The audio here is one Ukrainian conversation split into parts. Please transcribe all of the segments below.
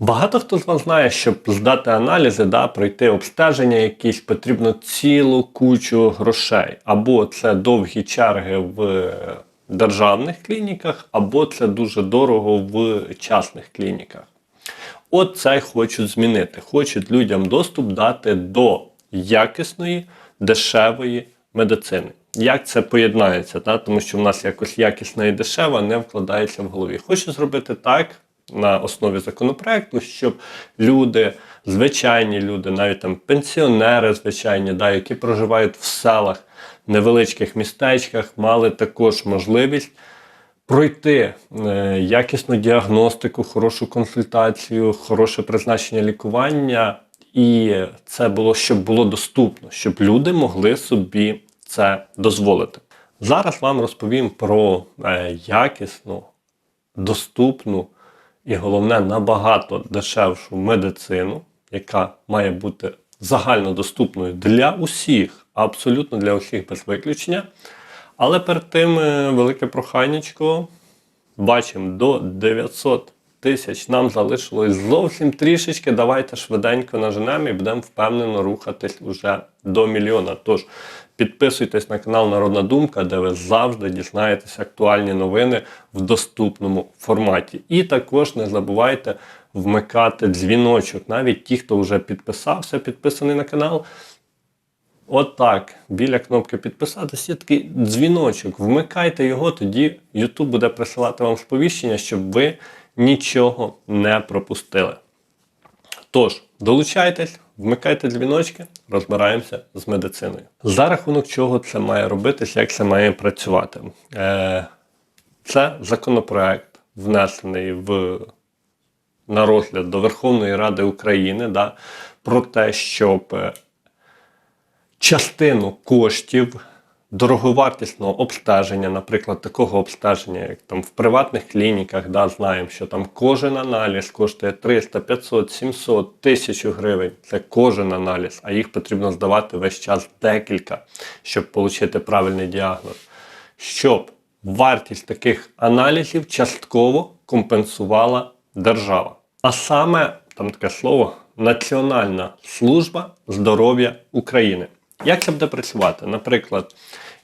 Багато хто з вас знає, щоб здати аналізи, да, пройти обстеження якісь, потрібно цілу кучу грошей. Або це довгі черги в державних клініках, або це дуже дорого в частних клініках. От це хочуть змінити. Хочуть людям доступ дати до якісної, дешевої медицини. Як це поєднається? Та? Тому що в нас якось якісна і дешева не вкладається в голові. Хочу зробити так на основі законопроекту, щоб люди, звичайні люди, навіть там пенсіонери, звичайні, да, які проживають в селах, невеличких містечках, мали також можливість пройти е, якісну діагностику, хорошу консультацію, хороше призначення лікування, і це було щоб було доступно, щоб люди могли собі це дозволити. Зараз вам розповім про е, якісну, доступну і головне набагато дешевшу медицину, яка має бути загальнодоступною для усіх, абсолютно для усіх без виключення. Але перед тим е, велике проханнячко. Бачимо до 900 тисяч. Нам залишилось зовсім трішечки. Давайте швиденько наженемо і будемо впевнено рухатись уже до мільйона. Тож підписуйтесь на канал Народна Думка, де ви завжди дізнаєтесь актуальні новини в доступному форматі. І також не забувайте вмикати дзвіночок. Навіть ті, хто вже підписався, підписаний на канал. От біля кнопки підписатись є такий дзвіночок. Вмикайте його, тоді YouTube буде присилати вам сповіщення, щоб ви нічого не пропустили. Тож, долучайтесь, вмикайте дзвіночки, розбираємося з медициною. За рахунок чого це має робитися, як це має працювати? Е, Це законопроект, внесений в, на розгляд до Верховної Ради України да, про те, щоб е, частину коштів дороговартісного обстеження, наприклад, такого обстеження, як там в приватних клініках, да, знаємо, що там кожен аналіз коштує 300, 500, 700, 1000 гривень. Це кожен аналіз, а їх потрібно здавати весь час декілька, щоб отримати правильний діагноз. Щоб вартість таких аналізів частково компенсувала держава. А саме там таке слово Національна служба здоров'я України. Як це буде працювати? Наприклад,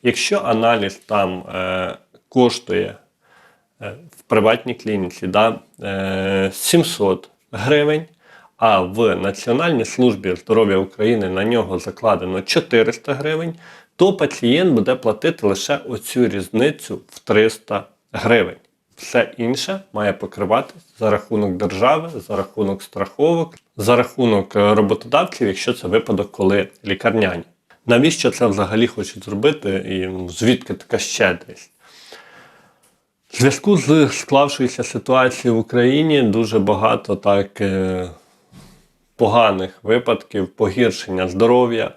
якщо аналіз там е, коштує е, в приватній клініці да, е, 700 гривень, а в Національній службі здоров'я України на нього закладено 400 гривень, то пацієнт буде платити лише оцю різницю в 300 гривень. Все інше має покривати за рахунок держави, за рахунок страховок, за рахунок е, роботодавців, якщо це випадок, коли лікарняні. Навіщо це взагалі хочуть зробити і ну, звідки така щедрість? В зв'язку з склавшоюся ситуацією в Україні дуже багато так е, поганих випадків погіршення здоров'я,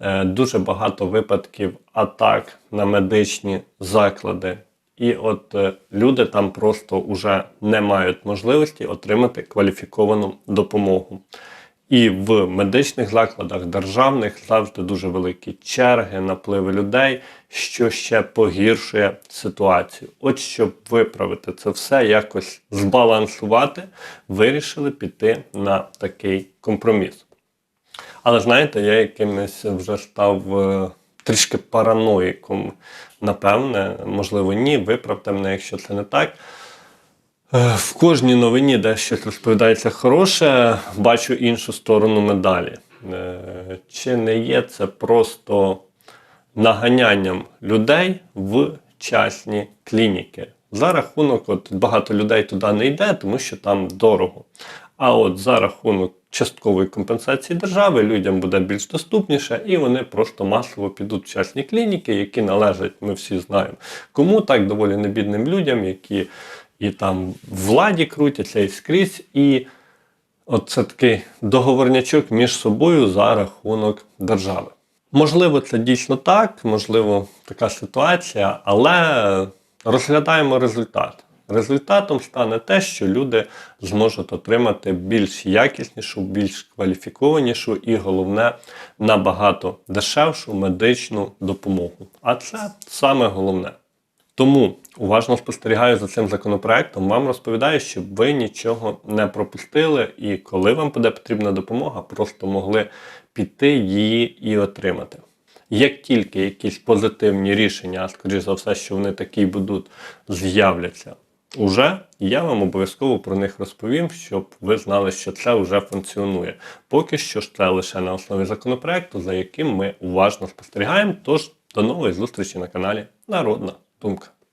е, дуже багато випадків атак на медичні заклади. І от е, люди там просто вже не мають можливості отримати кваліфіковану допомогу. І в медичних закладах державних завжди дуже великі черги, напливи людей, що ще погіршує ситуацію. От щоб виправити це все, якось збалансувати, вирішили піти на такий компроміс. Але знаєте, я якимось вже став е, трішки параноїком. Напевне, можливо, ні. Виправте мене, якщо це не так. Е, В кожній новині, де щось розповідається хороше, бачу іншу сторону медалі. Е, Чи не є це просто наганянням людей в частні клініки? За рахунок, от багато людей туди не йде, тому що там дорого. А от за рахунок часткової компенсації держави людям буде більш доступніше, і вони просто масово підуть в частні клініки, які належать, ми всі знаємо. Кому так доволі небідним людям, які і там владі крутяться і скрізь. І от це такий договорнячок між собою за рахунок держави. Можливо, це дійсно так, можливо, така ситуація, але розглядаємо результат. Результатом стане те, що люди зможуть отримати більш якіснішу, більш кваліфікованішу і, головне, набагато дешевшу медичну допомогу. А це саме головне. Тому уважно спостерігаю за цим законопроектом, вам розповідаю, щоб ви нічого не пропустили, і коли вам буде потрібна допомога, просто могли піти її і отримати. Як тільки якісь позитивні рішення, а скоріш за все, що вони такі будуть, з'являться уже, я вам обов'язково про них розповім, щоб ви знали, що це вже функціонує. Поки що ж це лише на основі законопроекту, за яким ми уважно спостерігаємо. Тож до нової зустрічі на каналі Народна Думка.